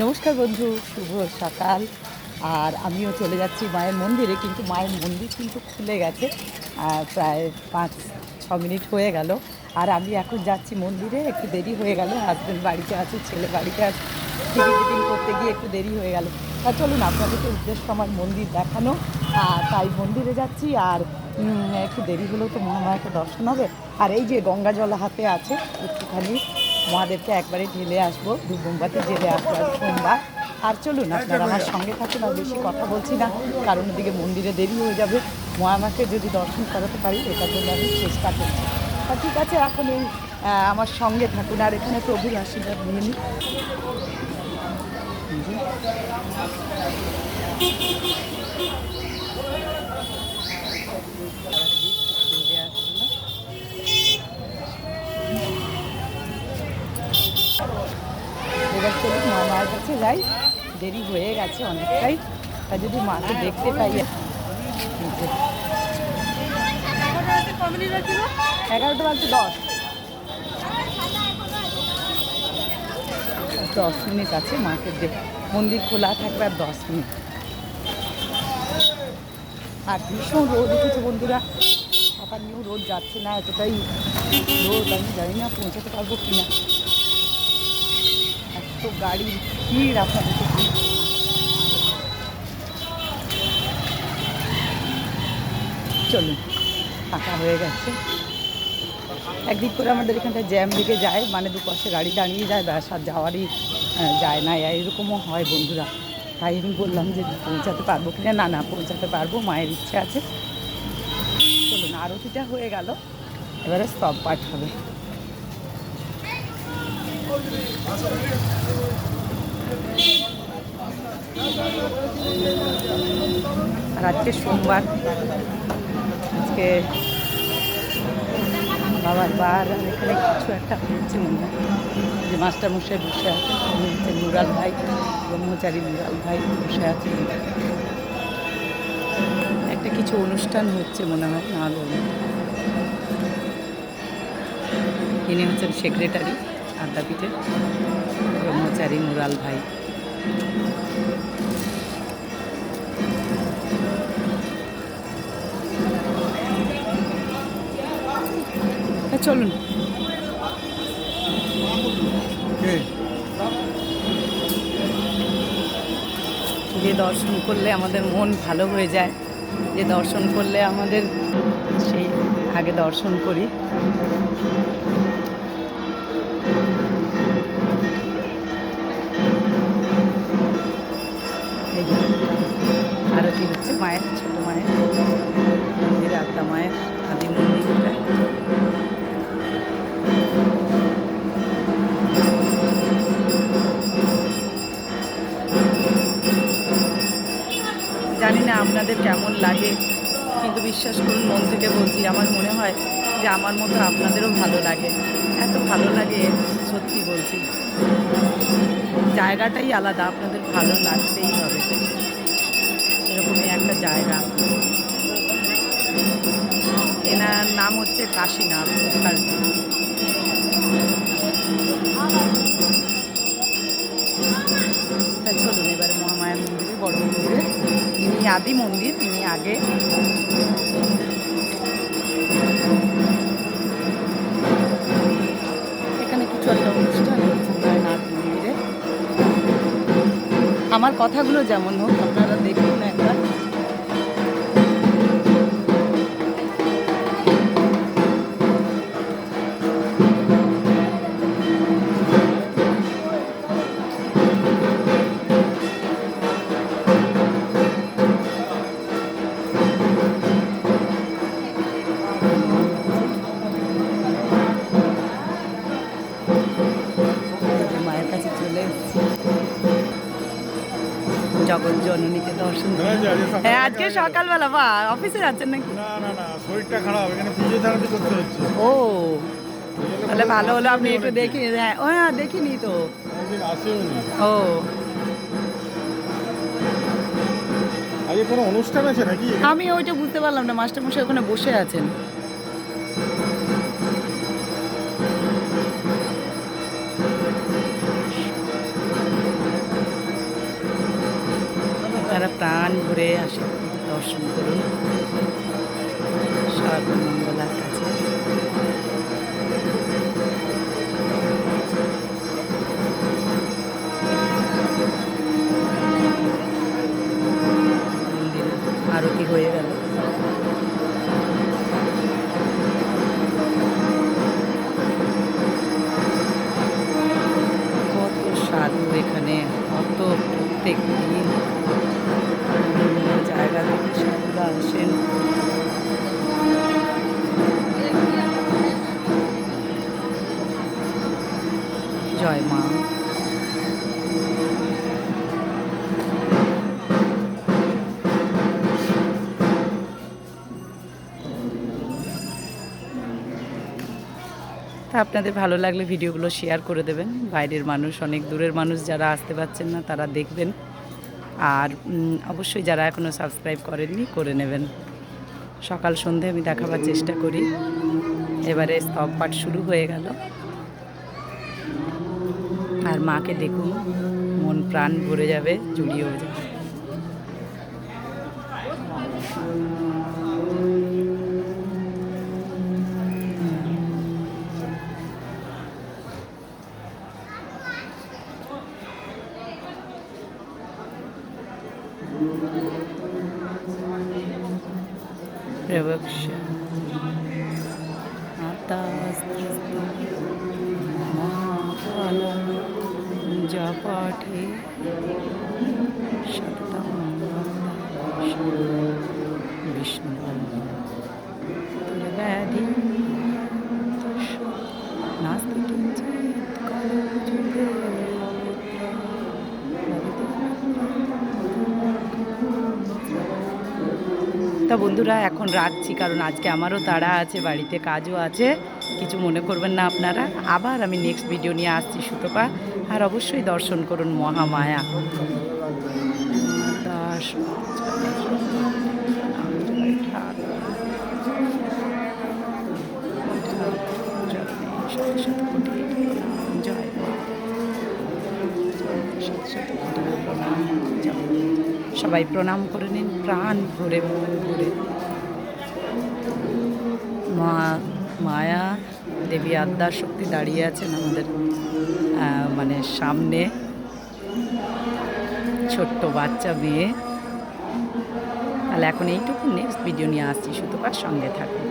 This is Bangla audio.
নমস্কার বন্ধু, শুভ সকাল। আর আমিও চলে যাচ্ছি মায়ের মন্দিরে, কিন্তু মায়ের মন্দির কিন্তু খুলে গেছে প্রায় পাঁচ, ছ মিনিট হয়ে গেল। আর আমি এখন যাচ্ছি মন্দিরে, একটু দেরি হয়ে গেল হাজব্যান্ড বাড়িতে আছে, ছেলে বাড়িতে আছে, টিফিন করতে গিয়ে একটু দেরি হয়ে গেল। আর চলুন, আপনাদেরকে উদ্দেশ্য আমার মন্দির দেখানো। আর তাই মন্দিরে যাচ্ছি, আর একটু দেরি হলেও তো মহামায়াকে দর্শন হবে। আর এই যে গঙ্গা জল হাতে আছে, একটুখানি মহাদেবকে একবারে ঢেলে আসব ধূপবোম্বাতে জেলে আসব আর সোমবার। আর চলুন, আপনারা আমার সঙ্গে থাকুন, আর বেশি কথা বলছি না, কারণ ওদিকে মন্দিরে দেরি হয়ে যাবে। মহামাকে যদি দর্শন করাতে পারি, এটার জন্য আমি চেষ্টা করছি। তা ঠিক আছে, এখন এই আমার সঙ্গে থাকুন, আর এখানে প্রভুর আশীর্বাদ নিয়ে নিই জি। এবার চলুন, মা মায়ের কাছে যাই। দেরি হয়ে গেছে অনেকটাই। তা যদি মাকে দেখতে পাই। এগারোটা বাজতে দশ। দশ মিনিট আছে মাকে মন্দির খোলা থাকবে আর দশ মিনিট। আর ভীষণ রোদ উঠেছে বন্ধুরা। সকাল নিয়েও রোদ যাচ্ছে না, এতটাই রোদ, আমি জানি না পৌঁছাতে পারব কি না এত গাড়ির ভিড় আপনাদেরকে কি চলুন, ফাঁকা হয়ে গেছে। একদিক করে আমাদের এখানটা জ্যাম দিকে যায় মানে দুপাশে গাড়ি দাঁড়িয়ে যায়, ব্যাস, আর যাওয়ারই যায় না। এরকমও হয় বন্ধুরা। তাই আমি বললাম যে পৌঁছাতে পারব কিনা? না না, পৌঁছাতে পারব, মায়ের ইচ্ছে আছে। চলুন, আরতিটা হয়ে গেল। এবারে স্তব পাঠ হবে। আর আজকে সোমবার। আজকে বাবার বার, আর এখানে কিছু একটা হয়েছে মনে যে মাস্টারমশাই বসে আছে মুরাল ভাই, ব্রহ্মচারী মুরাল ভাই বসে আছে। একটা কিছু অনুষ্ঠান হচ্ছে মনে হয়, না হলে ইনি হচ্ছেন সেক্রেটারি আদ্যাপীঠের ব্রহ্মচারী মুরাল ভাই। চলুন। যে দর্শন করলে আমাদের মন ভালো হয়ে যায়, যে দর্শন করলে আমাদের সেই আগে দর্শন করি। আপনাদের কেমন লাগে কিন্তু বিশ্বাস করুন, মন থেকে বলছি, আমার মনে হয় যে আমার মতো আপনাদেরও ভালো লাগে। এত ভালো লাগে, সত্যি বলছি। জায়গাটাই আলাদা, আপনাদের ভালো লাগতেই হবে। এরকমই একটা জায়গা। এনার নাম হচ্ছে কাশীনাথ চলুন এবারে মহামায়া মন্দিরে বড় মন্দিরে আদি মন্দির তিনি আগে এখানে কিছু একটা অনুষ্ঠান মন্দিরে। আমার কথাগুলো যেমন হোক আপনারা জগৎ জননীকে দর্শন হ্যাঁ, আজকে সকালবেলা হ্যাঁ সকালবেলা বা অফিসে যাচ্ছেন নাকি? না না না শরীরটা খারাপ এখানে ফিজিওথেরাপি করতে হচ্ছে। ও তাহলে ভালো হলো আপনি একটু দেখি হ্যাঁ ও হ্যাঁ দেখিনি তো। ও। আজকে কোনো অনুষ্ঠান আছে নাকি? আমি ওইটা বুঝতে পারলাম না মাস্টারমশাই ওখানে বসে আছেন। আপনারা প্রাণ ভরে আসে দর্শন করুন। সর্বমঙ্গলার কাছে। আরতি হয়ে গেল। কত সাধু এখানে, কত প্রত্যেক দিন। জয় মা। তা আপনাদের ভালো লাগলে ভিডিওগুলো শেয়ার করে দেবেন। বাইরের মানুষ, অনেক দূরের মানুষ যারা আসতে পারছেন না, তারা দেখবেন। আর অবশ্যই যারা এখনও সাবস্ক্রাইব করেননি, করে নেবেন। সকাল সন্ধে আমি দেখাবার চেষ্টা করি। এবারে স্তব পাঠ শুরু হয়ে গেল। আর মাকে দেখুন মন প্রাণ ভরে যাবে জুড়িয়েও যাবে Revakşa. পাঠে তা বন্ধুরা এখন রাখছি কারণ আজকে আমারও তাড়া আছে বাড়িতে কাজও আছে। কিছু মনে করবেন না আপনারা। আবার আমি নেক্সট ভিডিও নিয়ে আসছি সুতপা। আর অবশ্যই দর্শন করুন মহামায়া। সবাই প্রণাম করে নিন, প্রাণ ভরে মন ভরে। মা মায়া, দেবী আদ্যার শক্তি দাঁড়িয়ে আছেন আমাদের মানে সামনে। ছোট্ট বাচ্চা মেয়ে তাহলে এখন এইটুকু নেক্সট ভিডিও নিয়ে আসছি শুধু সঙ্গে থাকুন।